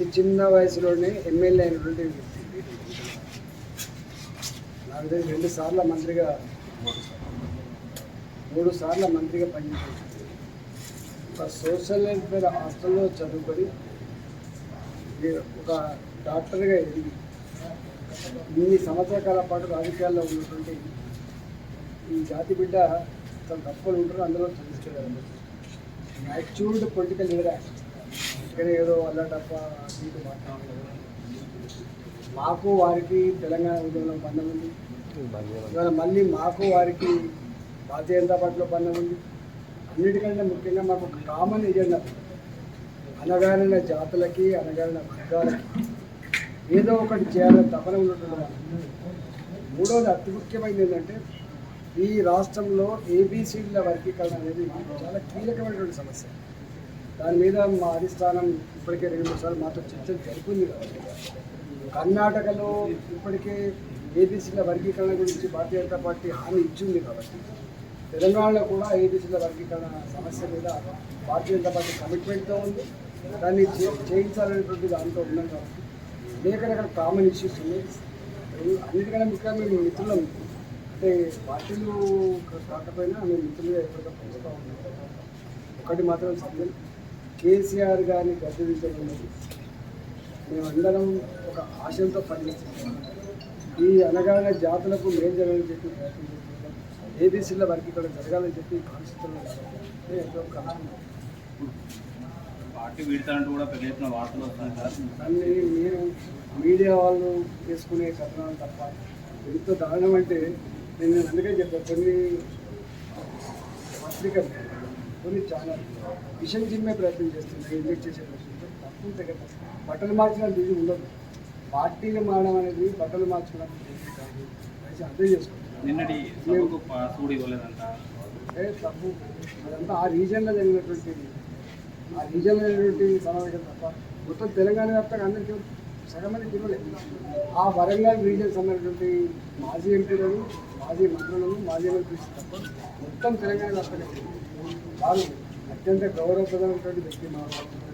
అతి చిన్న వయసులోనే ఎమ్మెల్యే అయినటువంటి వ్యక్తి నాకు తెలిసి రెండు సార్ల మంత్రిగా మూడు సార్ల మంత్రిగా పనిచేశారు. ఒక సోషల్ వెల్ఫేర్ హాస్టల్లో చదువుకొని ఒక డాక్టర్గా ఎదిగి ఇన్ని సంవత్సరాల కాల పాటు రాజకీయాల్లో ఉన్నటువంటి ఈ జాతి బిడ్డ తన తప్పులు ఉంటారు అందులో చదివించగలరు యాక్చువల్డ్ పొలిటికల్ లీడర్ ఇక్కడ ఏదో వల్ల తప్ప సీటు మాట్లాడలేదు మాకు వారికి తెలంగాణ ఉద్యమంలో బంధం ఉంది. ఇవాళ మళ్ళీ మాకు వారికి భారతీయ జనతా పార్టీలో బంధం ఉంది. అన్నిటికంటే ముఖ్యంగా మాకు ఒక కామన్ ఎజెండా అనగారిన జాతులకి అనగారిన వర్గాలకి ఏదో ఒకటి చేయాలని తపన ఉన్నటువంటి మూడవది అతి ముఖ్యమైనది ఏంటంటే ఈ రాష్ట్రంలో ఏబీసీల వర్గీకరణ అనేది చాలా కీలకమైనటువంటి సమస్య. దాని మీద మా అధిష్టానం ఇప్పటికే రెండు మూడు సార్లు మాతో చర్చలు జరిపింది కాబట్టి కర్ణాటకలో ఇప్పటికే ఏబీసీల వర్గీకరణ గురించి భారతీయ జనతా పార్టీ హామీ ఇచ్చింది కాబట్టి తెలంగాణలో కూడా ఏబీసీల వర్గీకరణ సమస్య మీద భారతీయ జనతా పార్టీ కమిట్మెంట్తో ఉంది. దాన్ని చేయించాలనేటువంటి దాంతో ఉన్నాం కాబట్టి అనేక రకాల కామన్ ఇష్యూస్ ఉన్నాయి. అన్నిటికన్నా ముఖ్యంగా మేము మిత్రులం. అంటే పార్టీలు కాకపోయినా మేము మిత్రులుగా ఎప్పటికప్పుడు పంచుతూ ఒకటి మాత్రం సత్యం. కేసీఆర్ గారిని గద్దెదించడం మేమందరం ఒక ఆశయంతో పనిచేస్తున్నాం. ఈ అనగానే జాతులకు మేలు జరగాలని చెప్పి ప్రయత్నం చేస్తున్నాం ఏబీసీల వరకు ఇక్కడ జరగాలని చెప్పి కాన్స్టిట్యూషన్ ఎంతో పార్టీ వీడతానంటూ కూడా పెద్ద ఎత్తున వార్తలు సార్. దాన్ని మీరు మీడియా వాళ్ళు చేసుకునే కథనాలు తప్ప ఎంత దారుణం అంటే నేను అందుకే చెప్పాను. కొన్ని పత్రికలు కొన్ని ఛానల్ విషయం చిమ్మే ప్రయత్నం చేస్తున్నాయి ఇంజెక్ట్ చేసే ప్రయత్నం తప్పు దగ్గర బట్టలు మార్చడం ఇది ఉండదు. పార్టీలు మారడం అనేది బట్టలు మార్చడం కాదు. దయచేసి అర్థం చేసుకుంటున్నాను. నిన్నటి ఇవ్వలేదంట. అంటే తప్పు. అదంతా ఆ రీజన్లో జరిగినటువంటి ఆ రీజన్లో జరిగినటువంటి సమావేశం తప్ప మొత్తం తెలంగాణ వ్యాప్తంగా అందరికీ సగం ఇవ్వలేదు. ఆ వరంగల్ రీజన్ సంబంధించినటువంటి మాజీ ఎంపీలను మాజీ మంత్రులను మాజీ ఎంపీస్ మొత్తం తెలంగాణ వ్యాప్తంగా ఇవ్వలేదు. వాళ్ళు అత్యంత గౌరవప్రదమైనటువంటి వ్యక్తి మా శేఖర్